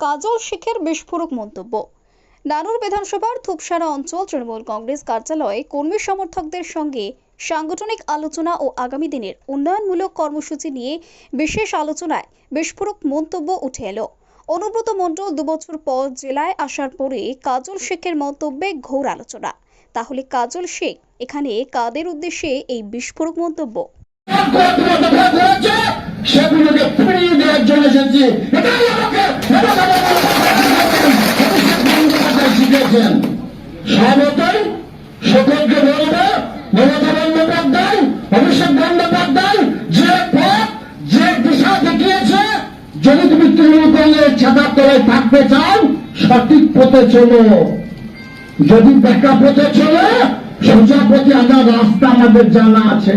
কাজল শেখের বিস্ফোরক মন্তব্য। নানুর বিধানসভার থুপসারা অঞ্চল তৃণমূল কংগ্রেস কার্যালয়ে কর্মী সমর্থকদের সঙ্গে সাংগঠনিক আলোচনা ও আগামী দিনের উন্নয়নমূলক কর্মসূচি নিয়ে বিশেষ আলোচনায় বিস্ফোরক মন্তব্য উঠে এলো। অনুব্রত মণ্ডল দুবছর পর জেলায় আসার পরে কাজল শেখের মন্তব্যে ঘোর আলোচনা। তাহলে কাজল শেখ এখানে কাদের উদ্দেশ্যে এই বিস্ফোরক মন্তব্য? সেগুলোকে ফিরিয়ে দেওয়ার জন্য এসেছি। শিখেছেন সকলকে মমতা বন্দ্যোপাধ্যায়, অভিষেক বন্দ্যোপাধ্যায়, যে পথ, যে দিশা দেখিয়েছে, যদি তুমি তৃণমূল ছাতার তলায় থাকতে চাও, সঠিক পথে চলো। যদি দেখা পথে চলে, সোজা পথে আনার রাস্তা আমাদের জানা আছে।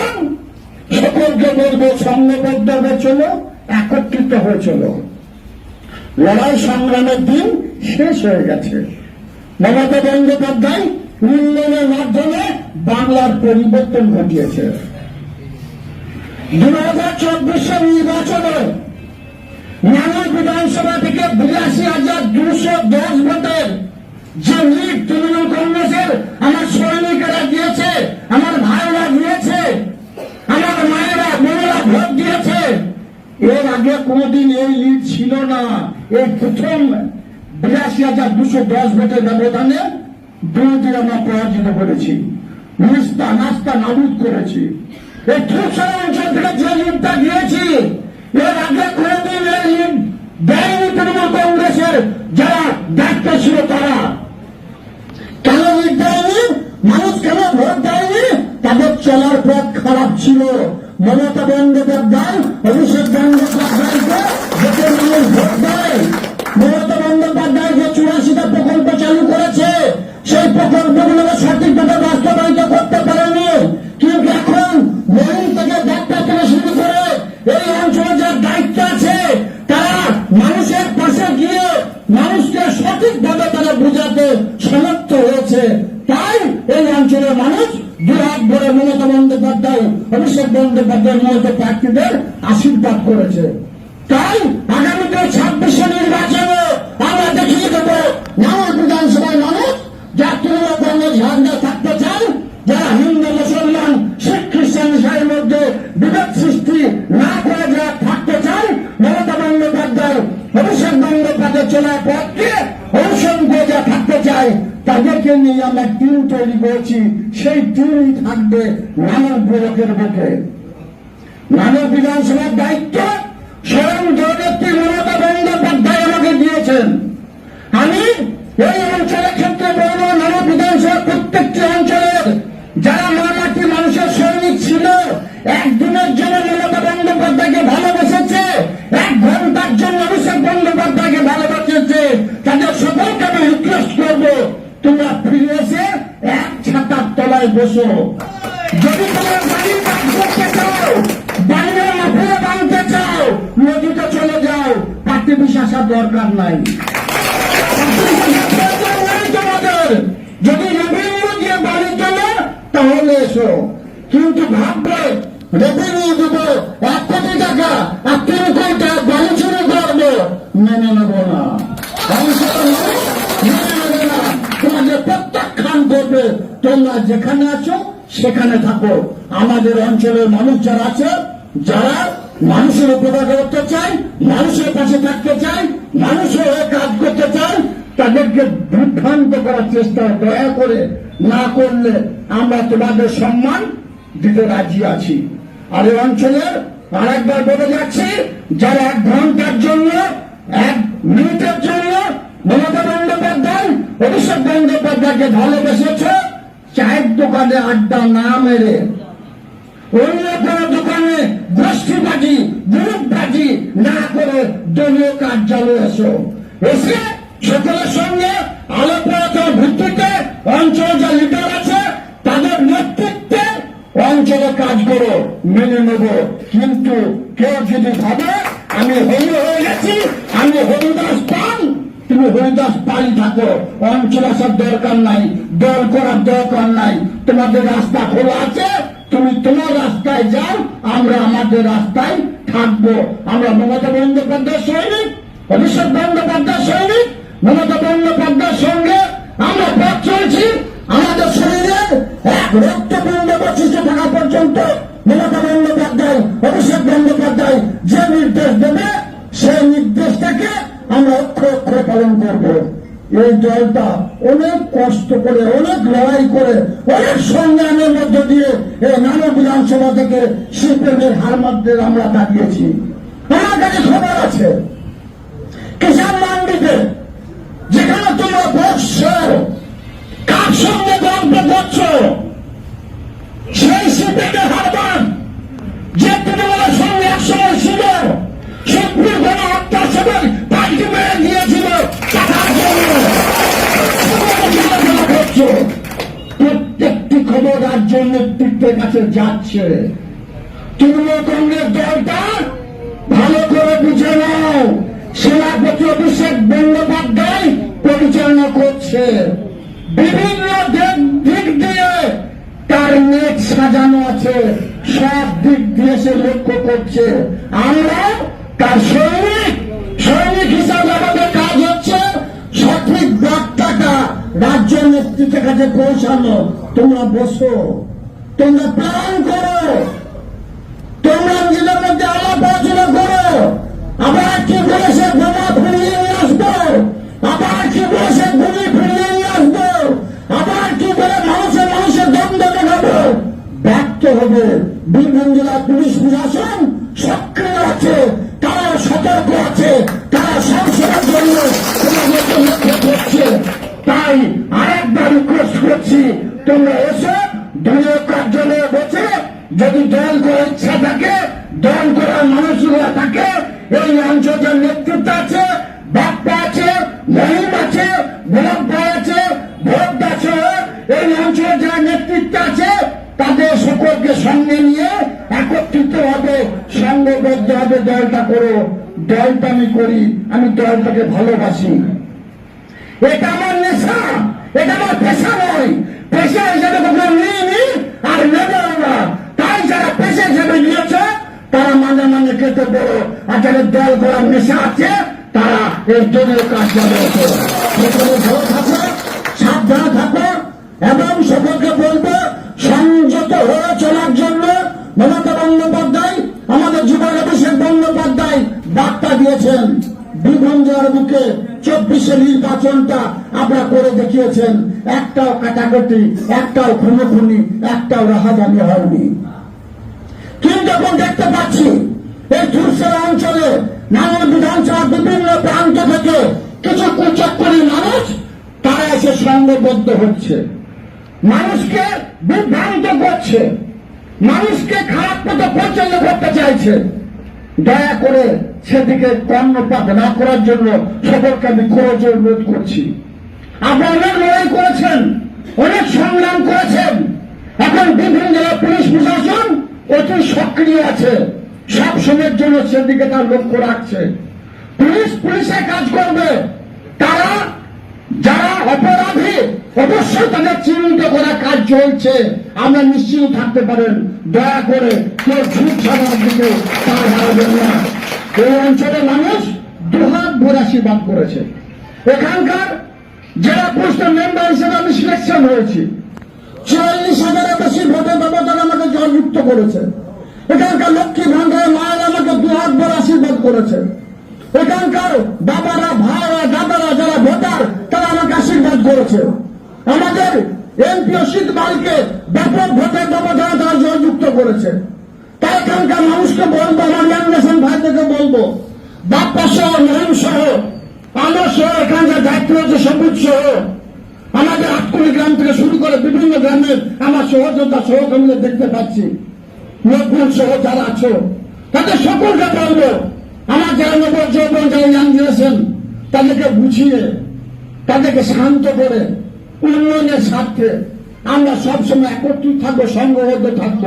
সকলকে বলব সংঘবদ্ধ হয়ে চলো একত্রিত হয়ে চলো। লড়াই সংগ্রামের দিন শেষ হয়ে গেছে। মমতা বন্দ্যোপাধ্যায় উন্নয়নের মাধ্যমে বাংলার পরিবর্তন ঘটিয়েছে। দু হাজার চব্বিশে নির্বাচনে নানা বিধানসভা থেকে বিরাশি হাজার দুশো দশ ভোটের যে লিড তৃণমূল কংগ্রেসের আমার সৈনিকেরা দিয়েছে, আমার ভাইরা দিয়েছে আমার মায়েরা বোনেরা ভোট দিয়েছে এর আগে কোনোদিন এই লিড ছিল না। এই প্রথম বিরাশি হাজার দুশো দশ ভোটের ব্যবধানে বিরোধী আমরা পরাজিত করেছি। নাস্তা নাস্তা নাবুদ করেছি। এই অঞ্চল থেকে যে লিডটা দিয়েছি এর আগে কোনোদিন এই লিড দেয়নি তৃণমূল কংগ্রেসের, যারা দায়িত্ব ছিল তারা। কেন লিড দেয়নি? মানুষ কেন ভোট দেয়নি? তাদের চলার পথ খারাপ ছিল। মমতা বন্দ্যোপাধ্যায় অভিষেক বন্দ্যোপাধ্যায়কে যাতে মানুষ ভোট দেয়। অভিষেক বন্দ্যোপাধ্যায়ের মতো প্রার্থীদের আশীর্বাদ করেছে। তাই আগামীতে ছাব্বিশে নির্বাচনে আমরা দেখিয়ে দেব নামের বিধানসভায় মানুষ যা তৃণমূল কংগ্রেস ঝান্ডা থাকতে চায়, যারা হিন্দু, মুসলমান, শিখ, খ্রিস্টান মধ্যে বিভেদ সৃষ্টি না করে যারা থাকতে চান মমতা বন্দ্যোপাধ্যায় বন্দ্যোপাধ্যায় চলার যারা থাকতে চায়। তাদেরকে নিয়ে আমরা টিম তৈরি করেছি। সেই টিমই থাকবে বিধানসভার দায়িত্ব স্বয়ং জগত্রী মমতা বন্দ্যোপাধ্যায় আমাকে দিয়েছেন। আমি এই অঞ্চলের ক্ষেত্রে বলব, মানব বিধানসভা প্রত্যেকটি অঞ্চলের যারা মামাটি মানুষের সৈনিক ছিল বসো। যদি তোমার বাড়ির কাজ করতে চাও, বাইরে মাফিয়া বাঁধতে চাও, নদীতে চলে যাও, পার্টি বিশ্বাসার দরকার নাই। তোমাদের যদি রবীন্দ্র দিয়ে বাড়ি চলে, তাহলে এসো। কিন্তু ভাববে রেভিনিউ তোমরা যেখানে আছো, সেখানে থাকো। আমাদের অঞ্চলের মানুষ যারা আছে, যারা মানুষের উপকার করতে চায় মানুষের পাশে থাকতে চায়, মানুষের হয়ে কাজ করতে চায়, তাদেরকে বিভ্রান্ত করার চেষ্টা দয়া করে না করলে আমরা তোমাদের সম্মান দিতে রাজি আছি। আর এই অঞ্চলের আরেকবার বলে যাচ্ছি, যারা এক ঘণ্টার জন্য, এক মিনিটের জন্য মমতা বন্দ্যোপাধ্যায়, অভিষেক বন্দ্যোপাধ্যায়কে ভালোবেসেছে চায়ের দোকানে আড্ডা না মেরে, অন্য কোনো দোকানে বাজি গ্রুপবাজি না করে দলীয় কার্যালয়ে এসো। এসে সকলের সঙ্গে আলোচনার ভিত্তিতে অঞ্চল যা লিডার আছে, তাদের নেতৃত্বে অঞ্চলে কাজ করো, মেনে নেব। কিন্তু কেউ যদি ভাবে, আমি হরি হয়ে গেছি, আমি হরিদাস পান তুমি হরিদাস পাল থাকো। অঞ্চল আসার দরকার নাই, দল করার দরকার নাই। তোমাদের রাস্তা খোলা আছে, তুমি তোমার রাস্তায় যাও, আমরা আমাদের রাস্তায় থাকব। আমরা মমতা বন্দ্যোপাধ্যায় সৈনিক, অভিষেক বন্দ্যোপাধ্যায় সৈনিক, মমতা বন্দ্যোপাধ্যায়ের সঙ্গে আমরা পথ চলছি। আমাদের শরীরের এক রক্তপিণ্ড বৈশিষ্ট্য থাকা পর্যন্ত। মমতা বন্দ্যোপাধ্যায়, অভিষেক বন্দ্যোপাধ্যায় যে নির্দেশ দেবে, সেই নির্দেশটাকে আমরা অক্ষরে অক্ষরে পালন করব। এই দলটা অনেক কষ্ট করে, অনেক লড়াই করে, অনেক সংগ্রামের মধ্য দিয়ে এই নানা বিধানসভা থেকে সিপিএমের হার মধ্যে আমরা দাঁড়িয়েছি। আমার কাছে খবর আছে। কিষাণ মান্ডিতে যেখানে তোমরা বসছো, কার সঙ্গে গল্প করছ, সেই সিপিকে হারবান যে কাছে যাচ্ছে। তৃণমূল কংগ্রেস দলটা ভালো করে বুঝে নাও। সেনাপতি অভিষেক বন্দ্যোপাধ্যায় পরিচালনা করছে। বিভিন্ন দিক- দিয়ে তার নেট সাজানো আছে। সব দিক দিয়ে সে লক্ষ্য করছে। আমরা তার সৈনিক সৈনিক হিসাবে আমাদের কাজ হচ্ছে সঠিক বার্তাটা রাজ্য নেতৃত্বের কাছে পৌঁছানো। তোমরা বসো। তোমরা প্ল্যান করো। তোমরা নিজেদের মধ্যে আলাপ আলোচনা করো। আবার কি বলেছে বোমা ফিরিয়ে নিয়ে আসব। আবার কি বলেছে গুলি ফিরিয়ে নিয়ে আসব। আবার কি বলে মানুষের মানুষের দ্বন্দ্ব দেখাবো। ব্যর্থ হবে। বীরভূম জেলা পুলিশ প্রশাসন সক্রিয় আছে। তারা সতর্ক আছে তারা সংশোধনের জন্য তোমাদেরকে লক্ষ্য করছে। তাই আরেকবার রিকোয়েস্ট করছি, তোমরা এসো। দলীয় কার্যালয়ে বসে যদি দল করার ইচ্ছা থাকে, দল করার মানুষগুলো থাকে, এই অঞ্চলের নেতৃত্ব আছে, বাপ্পা আছে, মহিম আছে, গোলাপ আছে ভোট আছে, এই অঞ্চলের যারা নেতৃত্ব আছে, তাদের সকলকে সঙ্গে নিয়ে একত্রিত হবে সংঘবদ্ধ হবে দলটা করো। দলটা আমি করি, আমি দলটাকে ভালোবাসি। এটা আমার নেশা, এটা আমার পেশা নয়। পেশা হিসাবে কখনো নিইনি আর নেবেও না তাই যারা পেশা হিসাবে নিয়েছে, তারা মাঝে মাঝে খেতে বড়। আর যাদের দল করার নেশা আছে, তারা এই দলীয় কাজ যাবে। সাবধানে থাকো, এবং চব্বিশে নির্বাচনটা আপনারা করে দেখিয়েছেন, একটাও কাটাকাটি, একটাও খুনোখুনি, একটাও রাহাজানি হয়নি। কিন্তু এখন দেখতে পাচ্ছি, এই ধূসরা অঞ্চলে নানান বিধানসভা বিভিন্ন প্রান্ত থেকে কিছু কুচক্করি মানুষ, তারা এসে সংঘবদ্ধ হচ্ছে। মানুষকে বিভ্রান্ত করছে। মানুষকে খারাপ পথে পরিচালনা করতে চাইছে। দয়া করে সেদিকে কর্ণপাত না করার জন্য সকলকে আমি খরচ অনুরোধ করছি। আপনারা লড়াই করেছেন, অনেক সংগ্রাম করেছেন। এখন বিভিন্ন জেলার পুলিশ প্রশাসন অতি সক্রিয় আছে। সব সময়ের জন্য সেদিকে তার লক্ষ্য রাখছে। পুলিশ পুলিশের কাজ করবে। তারা যারা অপরাধী, অবশ্যই তাদের চিহ্নিত করা কাজ চলছে। আমরা নিশ্চিত থাকতে পারেন। দয়া করে কেউ ছুট ছাড়ার দিকে তার হারাবেন না এই অঞ্চলের মানুষ দুহাত ভোর আশীর্বাদ করেছে। এখানকার জেলা পোস্টের মেম্বার হিসেবে আমি সিলেকশন হয়েছি। চুয়াল্লিশ হাজারের বেশি ভোটের ব্যবধান আমাকে জয়যুক্ত করেছে। এখানকার লক্ষ্মী ভান্ডারের মায়ের আমাকে দুহাত ভোর আশীর্বাদ করেছে। এখানকার বাবারা, ভাইরা, দাদারা যারা ভোটার, তারা আমাকে আশীর্বাদ করেছে। আমাদের এমপি অসিত মালকে ব্যাপক ভোটের ব্যবধানে তারা জয়যুক্ত করেছে। এখানকার মানুষকে বলব, আমার ইয়াংনেশন ভাইদেরকে বলব। বাপ্পা সহ মহিম সহ, আমার সহ এখানকার দায়িত্ব রয়েছে সবুজ সহ। আমাদের আটকুলি গ্রাম থেকে শুরু করে বিভিন্ন গ্রামের আমার সহযোদ্ধা সহকর্মীদের দেখতে পাচ্ছি। নকুল সহ যারা আছো, তাদের সকলকে বলব, আমার যারা নবর যৌবন, যারা ইয়াং জেনারেশন তাদেরকে বুঝিয়ে, তাদেরকে শান্ত করে, উন্নয়নের স্বার্থে আমরা সবসময় একত্রিত থাকব, সংঘবদ্ধ থাকব।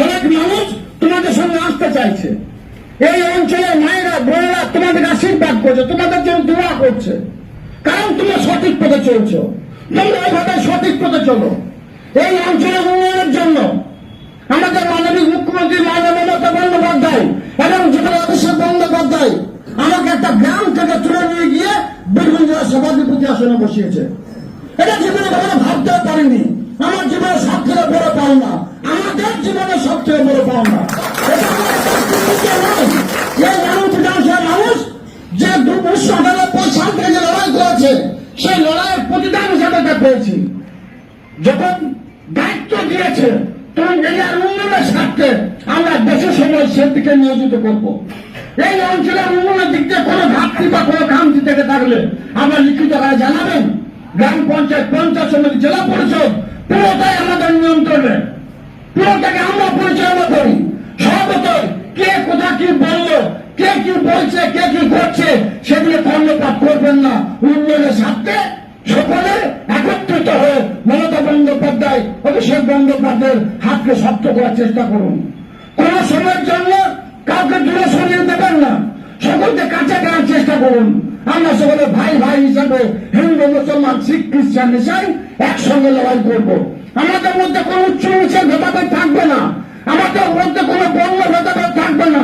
অনেক মানুষ তোমাদের সঙ্গে আসতে চাইছে। এই অঞ্চলের মায়েরা, বোনেরা তোমাদের আশীর্বাদ করছে, তোমাদের জন্য দোয়া করছে। কারণ তোমরা সঠিক পথে চলছো। তোমরা সঠিক পথে চলো। এই অঞ্চলের উন্নয়নের জন্য আমাদের মাননীয় মুখ্যমন্ত্রী মাননীয় মমতা বন্দ্যোপাধ্যায় এবং যেখানে অভিষেক বন্দ্যোপাধ্যায় আমাকে একটা গ্রাম থেকে তুলে নিয়ে গিয়ে বীরভূম জেলা সভাধিপতি আসনে বসিয়েছে। এটা জীবনে ভাবতেও পারিনি। আমার জীবনে থেকে বড় পাওনা। আমাদের জীবনে সব বড় পাওনা। এই মানুষ যে উনিশশো আটানব্বই সাল থেকে যে লড়াই করেছে, সেই লড়াইয়ের প্রতিদান হিসাবে এটা পেয়েছি। যখন দায়িত্ব দিয়েছে, তখন এরিয়ার উন্নয়নের স্বার্থে আমরা সময় সেদিকে নিয়োজিত করব। এই অঞ্চলের উন্নয়নের দিক কোনো ঘাটতি বা কোনো খামতি থেকে থাকলে আমরা লিখিত রায় জানাবেন। গ্রাম পঞ্চায়েত পঞ্চায়েত সমিতি জেলা পরিষদ পুরোটাই আমাদের নিয়ন্ত্রণে। পুরোটাকে আমরা পরিচালনা করি। সর্বতই কে কোথা কি বলল, কে কি বলছে, কে কি করছে, সেগুলো কর্ণপাত করবেন না। উন্নয়নের স্বার্থে সকলে একত্রিত হয়ে মমতা বন্দ্যোপাধ্যায়, অভিষেক বন্দ্যোপাধ্যায়ের হাতকে শক্ত করার চেষ্টা করুন। কোন সময়ের জন্য কাউকে দূরে সরিয়ে দেবেন না। সকলকে কাছে টানার চেষ্টা করুন। আমরা সকলে ভাই ভাই হিসাবে হিন্দু, মুসলমান, শিখ, খ্রিস্টান হিসাবে একসঙ্গে লড়াই করব। আমাদের মধ্যে কোনো উচ্চ নিচের ভেদাভেদ থাকবে না। আমাদের মধ্যে কোনো বন্য ভেদাভেদ থাকবে না।